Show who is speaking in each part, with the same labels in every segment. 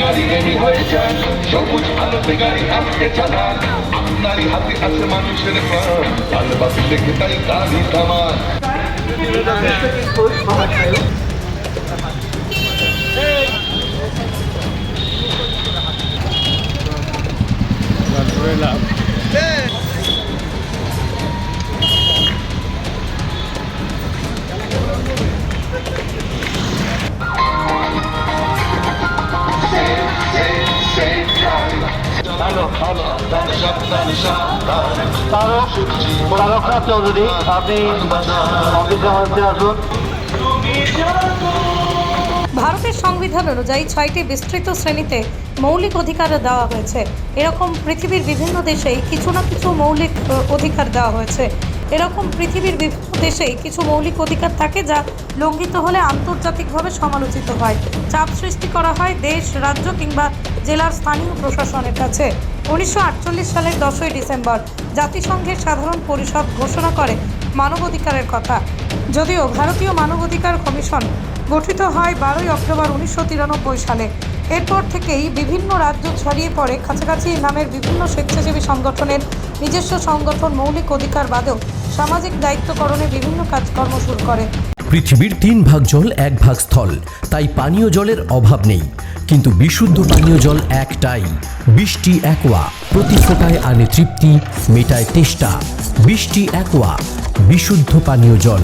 Speaker 1: গাড়ি রেডি হয়ে যান সবুজ আলোতে গাড়ি আজকে চালান আপনারই হাতে আছে মানুষের প্রাণ। লাল বাতি দেখে তাই গাড়ি থামান সাবধান
Speaker 2: চৌধুরী আপনি অফিসে মধ্যে আসুন
Speaker 3: ভারতের সংবিধান অনুযায়ী ছয়টি বিস্তৃত শ্রেণীতে মৌলিক অধিকার দেওয়া হয়েছে। এরকম পৃথিবীর বিভিন্ন দেশেই কিছু না কিছু মৌলিক, অধিকার দেওয়া হয়েছে। এরকম পৃথিবীর বিভিন্ন দেশে কিছু মৌলিক অধিকার থাকে যা লঙ্ঘিত হলে আন্তর্জাতিকভাবে সমালোচিত হয়। চাপ সৃষ্টি করা হয় দেশ, রাজ্য কিংবা জেলার স্থানীয় প্রশাসনের কাছে। উনিশশো আটচল্লিশ সালের দশই ডিসেম্বর জাতিসংঘের সাধারণ পরিষদ ঘোষণা করে মানবাধিকারের কথা। যদিও ভারতীয় মানবাধিকার কমিশন গঠিত হয় বারোই অক্টোবর উনিশশো তিরানব্বই সালে। এরপর থেকেই বিভিন্ন রাজ্য ছড়িয়ে পড়ে কাছাকাছি নামের বিভিন্ন স্বেচ্ছাসেবী সংগঠনের নিজস্ব সংগঠন মৌলিক অধিকার বাদেও সামাজিক দায়িত্বকরণে বিভিন্ন কাজকর্ম শুরু করে।
Speaker 4: পৃথিবীর তিন ভাগ জল, এক ভাগ স্থল। তাই পানীয় জলের অভাব নেই। কিন্তু বিশুদ্ধ পানীয় জল একটাই। বৃষ্টি একোয়া। প্রতি ফোটায় আনে তৃপ্তি, মেটায় তেষ্টা। বৃষ্টি একোয়া। বিশুদ্ধ পানীয় জল।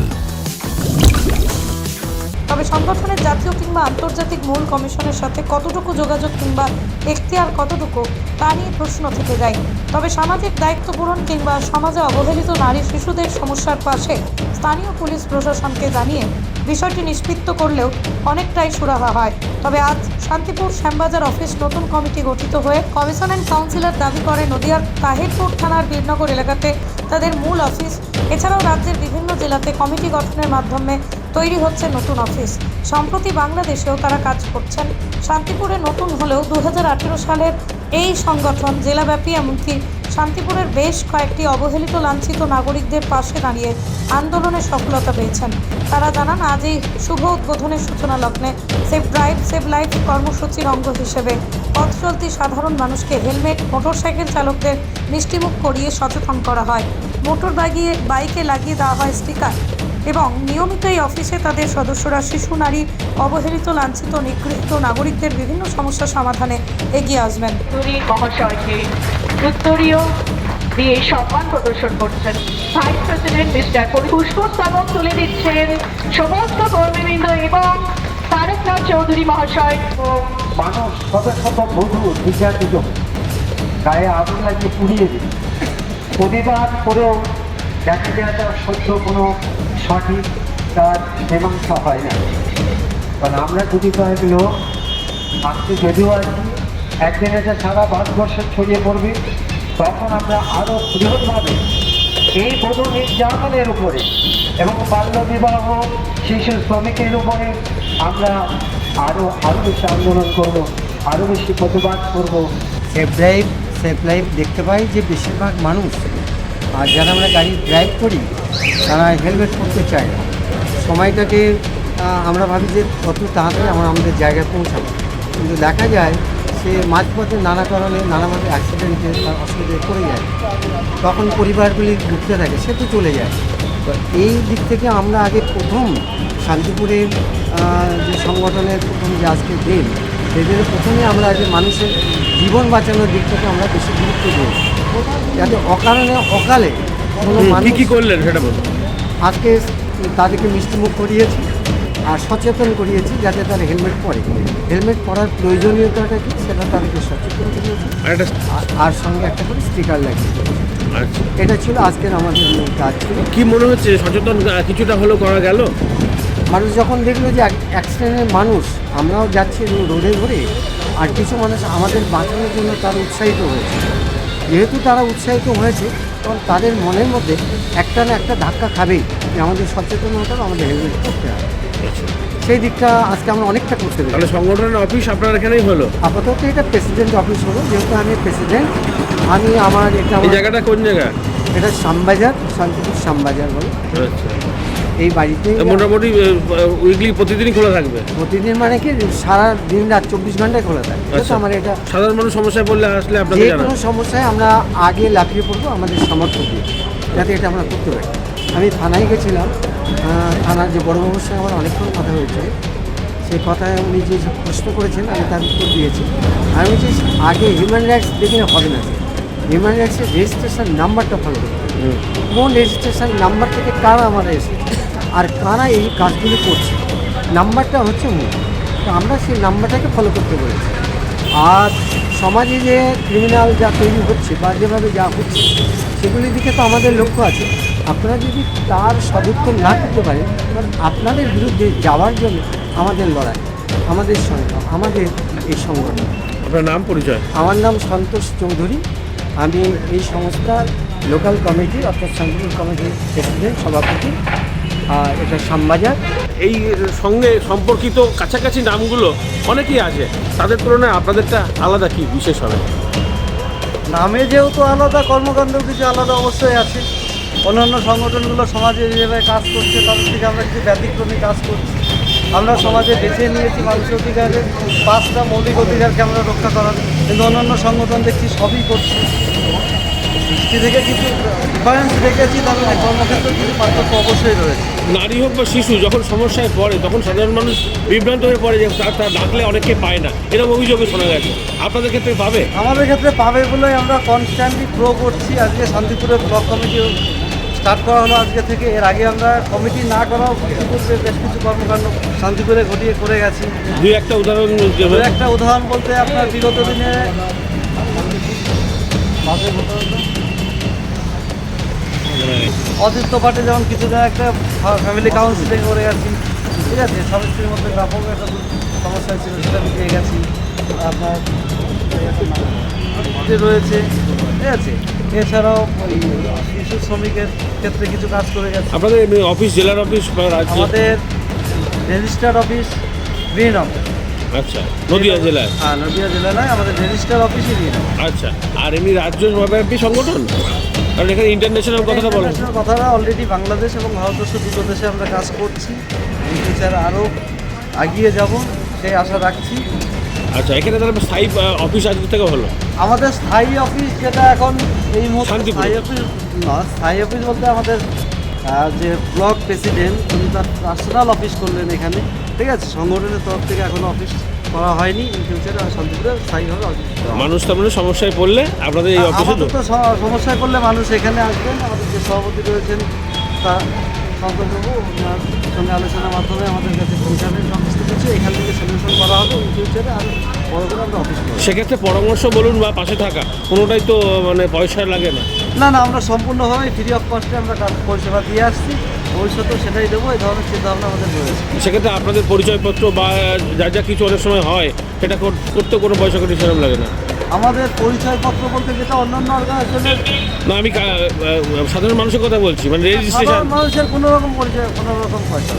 Speaker 3: তবে সংগঠনের জাতীয় কিংবা আন্তর্জাতিক মূল কমিশনের সাথে কতটুকু যোগাযোগ কিংবা এখতিয়ার কতটুকু, তা নিয়ে প্রশ্ন থেকে যায়। তবে সামাজিক দায়িত্ব পূরণ কিংবা সমাজে অবহেলিত নারী শিশুদের সমস্যার পাশে স্থানীয় পুলিশ প্রশাসনকে জানিয়ে বিষয়টি নিষ্পৃত্ত করলেও অনেকটাই সুরাহা হয়। তবে আজ শান্তিপুর শ্যামবাজার অফিস নতুন কমিটি গঠিত হয়ে কমিশন অ্যান্ড কাউন্সিলর দাবি করে, নদিয়ার তাহিরপুর থানার বীরনগর এলাকাতে তাদের মূল অফিস। এছাড়াও রাজ্যের বিভিন্ন জেলাতে কমিটি গঠনের মাধ্যমে তৈরি হচ্ছে নতুন অফিস। সম্প্রতি বাংলাদেশেও তারা কাজ করছেন। শান্তিপুরে নতুন হলেও দু হাজার আঠেরো সালের এই সংগঠন জেলাব্যাপী, এমনকি শান্তিপুরের বেশ কয়েকটি অবহেলিত লাঞ্ছিত নাগরিকদের পাশে দাঁড়িয়ে আন্দোলনে সফলতা পেয়েছেন। তারা জানান আজ এই শুভ উদ্বোধনের সূচনা লগ্নে সেভ ড্রাইভ সেভ লাইফ কর্মসূচির অঙ্গ হিসেবে পথ চলতি সাধারণ মানুষকে হেলমেট, মোটরসাইকেল চালকদের মিষ্টিমুখ করিয়ে সচেতন করা হয়। মোটর বাইকে বাইকে লাগিয়ে দেওয়া হয় স্টিকার। এবং নিয়মিত এই অফিসে তাদের সদস্যরা শিশু নারী অবহেলিত লাঞ্ছিত নিগৃহীত নাগরিকদের বিভিন্ন সমস্যা সমাধানে এগিয়ে আসবেন।
Speaker 5: উত্তরীয় দিয়ে সম্মান প্রদর্শন করছেন। ভাইস প্রেসিডেন্ট মিস্টার পুষ্পস্তবক তুলে দিচ্ছেন সমস্ত কর্মীবৃন্দ এবং তারকনাথ চৌধুরী মহাশয়। ও
Speaker 2: মানুষ শত শত বধূ নির্যাতিত গায়ে আগুন লাগিয়ে পুড়িয়ে দিল প্রতিবাদ করেও তার সত্য কোনো সঠিক, তার মীমাংসা হয় না। কারণ আমরা যদি কয়েক লোক আজকে যদিও আছি একদিন এটা সারা ভারতবর্ষে ছড়িয়ে পড়বে, তখন আমরা আরও বৃহৎভাবে এই বধূ নির্যাতনের উপরে এবং বাল্য বিবাহ শিশু শ্রমিকের উপরে আমরা আরও আরও বেশি আন্দোলন করব আরও বেশি প্রতিবাদ করব।
Speaker 6: সেফ ড্রাইভ সেফ লাইফ দেখতে পাই যে বেশিরভাগ মানুষ আর যারা আমরা গাড়ি ড্রাইভ করি, তারা হেলমেট পরতে চায় না। সময়টাকে আমরা ভাবি যে কত তাড়াতাড়ি আমরা আমাদের জায়গায় পৌঁছাবো। কিন্তু দেখা যায়, সে মাঝপথে নানা কারণে নানাভাবে অ্যাক্সিডেন্টে তার অসুবিধায় পড়ে যায়। তখন পরিবারগুলি ঘুরতে থাকে, সে তো চলে যায়। তো এই দিক থেকে আমরা আগে প্রথম শান্তিপুরের যে সংগঠনের প্রথম যে আজকে দিন সেদিনে প্রথমে আমরা আগে মানুষের জীবন বাঁচানোর দিক থেকে আমরা বেশি গুরুত্ব দিই। যাতে অকারণে অকালে কোনো
Speaker 7: কি কি করলেন সেটা বলুন।
Speaker 6: আজকে তাদেরকে মিষ্টিমুখ করিয়েছি আর সচেতন করিয়েছি যাতে তারা হেলমেট পরে। হেলমেট পরার প্রয়োজনীয়তাটা কি সেটা তাদেরকে সচেতন করিয়েছি।
Speaker 7: আর
Speaker 6: সঙ্গে একটা করে স্টিকার লাগিয়ে।
Speaker 7: আচ্ছা।
Speaker 6: এটা ছিল আজকের আমাদের কাজ। ছিল
Speaker 7: কি মনে হচ্ছে সচেতন কিছুটা হলেও করা গেল?
Speaker 6: মানুষ যখন দেখল যে অ্যাক্সিডেন্টের মানুষ আমরাও যাচ্ছি রোডে ঘুরে আর কিছু মানুষ আমাদের বাঁচানোর জন্য তারা উৎসাহিত হয়েছে। যেহেতু তারা উৎসাহিত হয়েছে তখন তাদের মনের মধ্যে একটা না একটা ধাক্কা খাবেই যে আমাদের সচেতন হতে হবে আমাদের হেলমেট করতে হবে। সেই দিকটা আজকে আমরা অনেকটা করতে
Speaker 7: তাহলে সংগঠনের অফিস আপনার এখানেই হলো?
Speaker 6: আপাতত এটা প্রেসিডেন্ট অফিস হলো যেহেতু আমি প্রেসিডেন্ট আমি আমার এটা
Speaker 7: জায়গাটা কোন জায়গা?
Speaker 6: এটা শ্যামবাজার শান্তিপুর শ্যামবাজার বলে।
Speaker 7: আচ্ছা।
Speaker 6: এই বাড়িতে
Speaker 7: মোটামুটি উইকলি প্রতিদিনই খোলা থাকবে?
Speaker 6: প্রতিদিন মানে কি সারা দিন রাত চব্বিশ ঘন্টায় খোলা থাকে।
Speaker 7: আচ্ছা।
Speaker 6: আমার এটা
Speaker 7: সাধারণ মানুষ সমস্যায় পড়লে আসলে আপনাকে
Speaker 6: যে কোনো সমস্যায় আমরা আগে লাফিয়ে পড়ব আমাদের সামর্থ্য দিয়ে যাতে এটা আমরা করতে পারি। আমি থানায় গেছিলাম থানার যে বড়বাবুর সঙ্গে আমার অনেকক্ষণ কথা হয়েছে সেই কথায় উনি যে প্রশ্ন করেছেন আমি তার উত্তর দিয়েছি। আমি বলছি আগে হিউম্যান রাইটস দেখে হবে না। হিউম্যান রাইটসের রেজিস্ট্রেশন নাম্বারটা ফলো করতে। কোন রেজিস্ট্রেশন নাম্বার থেকে কারা আমরা এসেছে? আর কারা এই কাজগুলি করছে? নাম্বারটা হচ্ছে মূল। তো আমরা সেই নাম্বারটাকে ফলো করতে বলেছি। আর সমাজে যে ক্রিমিনাল যা তৈরি হচ্ছে বা যেভাবে যা হচ্ছে সেগুলির দিকে তো আমাদের লক্ষ্য আছে। আপনারা যদি তার সদুত্তর না করতে পারেন আপনাদের বিরুদ্ধে যাওয়ার জন্য আমাদের লড়াই আমাদের সংগ্রাম আমাদের এই সংগঠন
Speaker 7: আপনার নাম পরিচয়?
Speaker 6: আমার নাম সন্তোষ চৌধুরী। আমি এই সংস্থার লোকাল কমিটি অর্থাৎ শান্তিপুর কমিটির প্রেসিডেন্ট সভাপতি। আর এটা শ্যামবাজার।
Speaker 7: এই সঙ্গে সম্পর্কিত কাছাকাছি নামগুলো অনেকেই আছে। তাদের তুলনায় আপনাদেরটা আলাদা কি বিশেষ হবে?
Speaker 8: নামে যেহেতু আলাদা কর্মকাণ্ড কিছু আলাদা অবশ্যই আছে। অন্যান্য সংগঠনগুলো সমাজে যেভাবে কাজ করছে তাদের থেকে আমরা কিছু ব্যতিক্রমী কাজ করছি। আমরা সমাজে বেছে নিয়েছি মানুষের অধিকারের পাঁচটা মৌলিক অধিকারকে আমরা রক্ষা করার কিন্তু অন্যান্য সংগঠন দেখছি সবই করছে। সৃষ্টি থেকে কিছু ডিফারেন্স দেখেছি তাদের কর্মক্ষেত্রে কিছু পার্থক্য অবশ্যই রয়েছে।
Speaker 7: নারী হোক বা শিশু যখন সমস্যায় পড়ে তখন সাধারণ মানুষ বিভ্রান্ত হয়ে পড়ে যে তার ডাকলে অনেকে পায় না। এরকম অভিযোগে শোনা গেছে। আপনাদের ক্ষেত্রে পাবে?
Speaker 8: আমাদের ক্ষেত্রে পাবে বলে আমরা কনস্ট্যান্টলি প্রো করছি। আজকে শান্তিপুরের ব্লক কমিটি স্টার্ট করা হলো আজকে থেকে। এর আগে আমরা কমিটি না করাও ইতিপূর্বে বেশ কিছু কর্মকাণ্ড শান্তিপুরে ঘটিয়ে করে গেছি।
Speaker 7: দুই একটা উদাহরণ
Speaker 8: দু একটা উদাহরণ বলতে আপনার বিগত দিনে অতীত পাটে যেমন কিছুদিন একটা ফ্যামিলি কাউন্সিলিং করে গেছি। ঠিক আছে স্বামী স্ত্রীর মধ্যে ব্যাপক একটা সমস্যা ছিল সেটা মিটিয়ে গেছি। আপনার রয়েছে ঠিক আছে। এছাড়াও ওই শিশু শ্রমিকের ক্ষেত্রে কিছু কাজ করে গেছে।
Speaker 7: আপনাদের অফিস জেলার অফিস
Speaker 8: আমাদের রেজিস্টার অফিস গ্রিন অফিস
Speaker 7: আচ্ছা নদিয়া জেলায়?
Speaker 8: হ্যাঁ নদিয়া জেলা নয় আমাদের রেজিস্টার অফিসই গ্রিন
Speaker 7: আচ্ছা আর এমনি রাজ্য সভাব্যাপী সংগঠন? কারণ এখানে ইন্টারন্যাশনাল কথাটা বলেন।
Speaker 8: কথাটা অলরেডি বাংলাদেশ এবং ভারতবর্ষ দুটো দেশে আমরা কাজ করছি। ফিউচার আরও এগিয়ে যাব সেই আশা রাখছি।
Speaker 7: আচ্ছা এখানে তাহলে স্থায়ী অফিস আজকে থেকে হলো?
Speaker 8: আমাদের স্থায়ী অফিস যেটা এখন এই মুহূর্তে। স্থায়ী অফিস না স্থায়ী অফিস বলতে আমাদের যে ব্লক প্রেসিডেন্ট উনি তার পার্সোনাল অফিস করলেন এখানে। ঠিক আছে সংগঠনের তরফ থেকে এখন অফিস করা হয়নি ইন ফিউচারে শান্তিপুরে স্থায়ীভাবে হবে।
Speaker 7: মানুষ তার মানে সমস্যায় পড়লে আপনাদের এই অফিসে
Speaker 8: তো সমস্যায় পড়লে মানুষ এখানে আসবেন। আমাদের যে সভাপতি রয়েছেন তা সন্তোষবাবু ওনার সঙ্গে আলোচনার মাধ্যমে আমাদের কাছে পৌঁছাবেন। সমস্ত কিছু এখান থেকে সলিউশন করা হবে ইন ফিউচারে আর বড় করে আমরা অফিস করব।
Speaker 7: সেক্ষেত্রে পরামর্শ বলুন বা পাশে থাকা কোনোটাই তো মানে পয়সা লাগে না।
Speaker 8: না না আমরা সম্পূর্ণভাবে ফ্রি অফ কস্টে আমরা পরিষেবা দিয়ে আসছি। ভবিষ্যতেও সেটাই দেবো এই ধরনের চিন্তাভাবনা আমাদের রয়েছে।
Speaker 7: সেক্ষেত্রে আপনাদের পরিচয়পত্র বা যা যা কিছু অনেক সময় হয় সেটা কর- করতে কোনো পয়সা করি সেরকম লাগে না?
Speaker 8: আমাদের পরিচয়পত্র বলতে যেটা অন্যান্য অর্গানাইজেশনের
Speaker 7: না আমি সাধারণ মানুষের কথা বলছি মানে রেজিস্ট্রেশন
Speaker 8: মানুষের কোনো রকম পরিচয় কোনো রকম পয়সা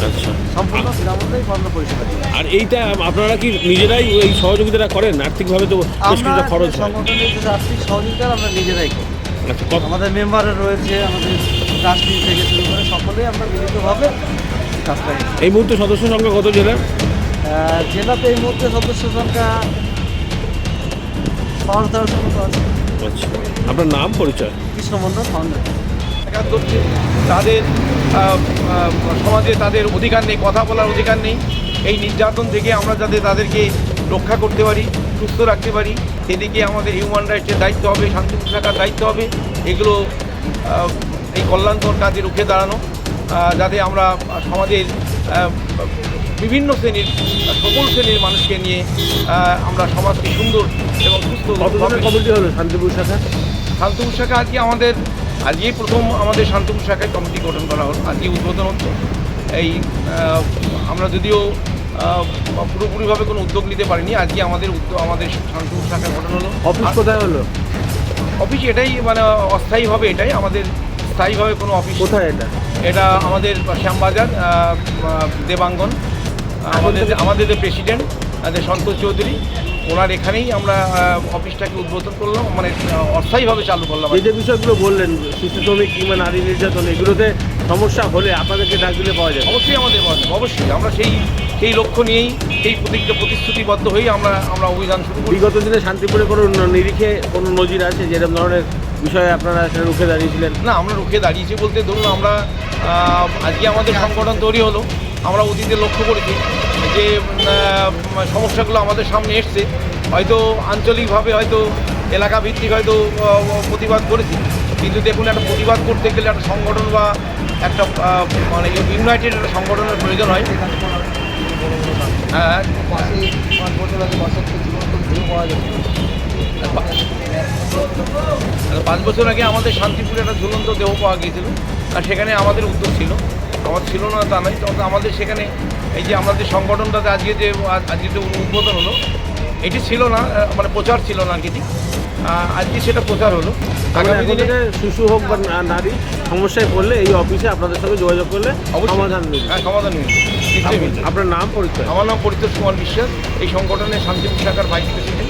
Speaker 7: আচ্ছা।
Speaker 8: সম্পূর্ণ বিনামূল্যেই আমরা পরিষেবা
Speaker 7: আর এইটা আপনারা কি নিজেরাই এই সহযোগিতাটা করেন? আর্থিকভাবে তো বেশ কিছুটা খরচ
Speaker 8: সংগঠনের আর্থিক সহযোগিতা আমরা নিজেরাই করি।
Speaker 7: আচ্ছা
Speaker 8: আমাদের মেম্বাররা রয়েছে আমাদের ট্রাস্টি থেকে শুরু করে সকলেই আমরা মিলিতভাবে কাজটা।
Speaker 7: এই মুহূর্তে সদস্য সংখ্যা কত জেলার?
Speaker 8: জেলাতে এই মুহূর্তে সদস্য সংখ্যা তেরোশো মতো আছে।
Speaker 7: আচ্ছা। আপনার নাম পরিচয়?
Speaker 8: কৃষ্ণমন্ডল ফাউন্ডেশন
Speaker 9: একাত্তর তাদের সমাজে তাদের অধিকার নেই কথা বলার অধিকার নেই। এই নির্যাতন থেকে আমরা যাতে তাদেরকে রক্ষা করতে পারি সুস্থ রাখতে পারি সেদিকে আমাদের হিউম্যান রাইটসের দায়িত্ব হবে শান্তিপুর শাখার দায়িত্ব হবে। এগুলো এই কল্যাণকর কাজে রুখে দাঁড়ানো যাতে আমরা সমাজের বিভিন্ন শ্রেণির সকল শ্রেণির মানুষকে নিয়ে আমরা সমাজকে সুন্দর এবং সুস্থ
Speaker 7: কতজনের কমিটি হলো শান্তিপুর শাখা
Speaker 9: শান্তপুর শাখা আজকে আমাদের আজকেই প্রথম আমাদের শান্তপুর শাখায় কমিটি গঠন করা হল আজকে উদ্বোধন হচ্ছে। এই আমরা যদিও পুরোপুরিভাবে কোনো উদ্যোগ নিতে পারিনি আজকে আমাদের উদ্যোগ আমাদের শান্তপুর শাখা গঠন হলো।
Speaker 7: অফিস কোথায় হলো?
Speaker 9: অফিস এটাই মানে অস্থায়ীভাবে এটাই আমাদের স্থায়ীভাবে কোনো অফিস
Speaker 7: কোথায় এটা?
Speaker 9: এটা আমাদের শ্যামবাজার দেবাঙ্গন। আমাদের আমাদের যে প্রেসিডেন্ট সন্তোষ চৌধুরী ওনার এখানেই আমরা অফিসটাকে উদ্বোধন করলাম মানে অস্থায়ীভাবে চালু করলাম।
Speaker 7: এই যে বিষয়গুলো বললেন শিশু শ্রমিক কিংবা নারী নির্যাতন এগুলোতে সমস্যা হলে আপনাদেরকে ডাক দিলে পাওয়া যায়
Speaker 9: অবশ্যই আমাদের মত, অবশ্যই। আমরা সেই সেই লক্ষ্য নিয়েই সেই প্রতিজ্ঞা প্রতিশ্রুতিবদ্ধ হয়েই আমরা আমরা অভিযান শুরু করি
Speaker 7: বিগত দিনে শান্তিপুরে কোনো নিরিখে কোনো নজির আছে যেরকম ধরনের বিষয়ে আপনারা সেটা রুখে দাঁড়িয়েছিলেন?
Speaker 9: না, আমরা রুখে দাঁড়িয়েছি বলতে ধরুন আমরা আজকে আমাদের সংগঠন তৈরি হলো, আমরা অতীতে লক্ষ্য করেছি যে সমস্যাগুলো আমাদের সামনে এসছে, হয়তো আঞ্চলিকভাবে হয়তো এলাকা ভিত্তিক হয়তো প্রতিবাদ করেছি, কিন্তু দেখুন একটা প্রতিবাদ করতে গেলে একটা সংগঠন বা একটা মানে ইউনাইটেড একটা সংগঠনের প্রয়োজন হয়। হ্যাঁ। পাঁচ বছর আগে আমাদের শান্তিপুরে একটা ঝুলন্ত দেহ পাওয়া গিয়েছিল। আর সেখানে আমাদের উদ্যোগ ছিল। আমার ছিল না তা নয়। তখন আমাদের সেখানে এই যে আমাদের সংগঠনটাতে আজকে যে আজকে যে উদ্বোধন হলো এটি ছিল না মানে প্রচার ছিল না আর কি। আজকে সেটা প্রচার হলো।
Speaker 7: আগামী
Speaker 9: আগামী দিনে
Speaker 7: দিনে শিশু হোক বা নারী সমস্যায় পড়লে এই অফিসে আপনাদের সঙ্গে যোগাযোগ করলে সমাধান মিলবে
Speaker 9: হ্যাঁ সমাধান মিলবে
Speaker 7: আপনার নাম পরিচয়?
Speaker 9: আমার নাম পরিতোষ কুমার বিশ্বাস। এই সংগঠনের শান্তিপুর শাখার ভাইস প্রেসিডেন্ট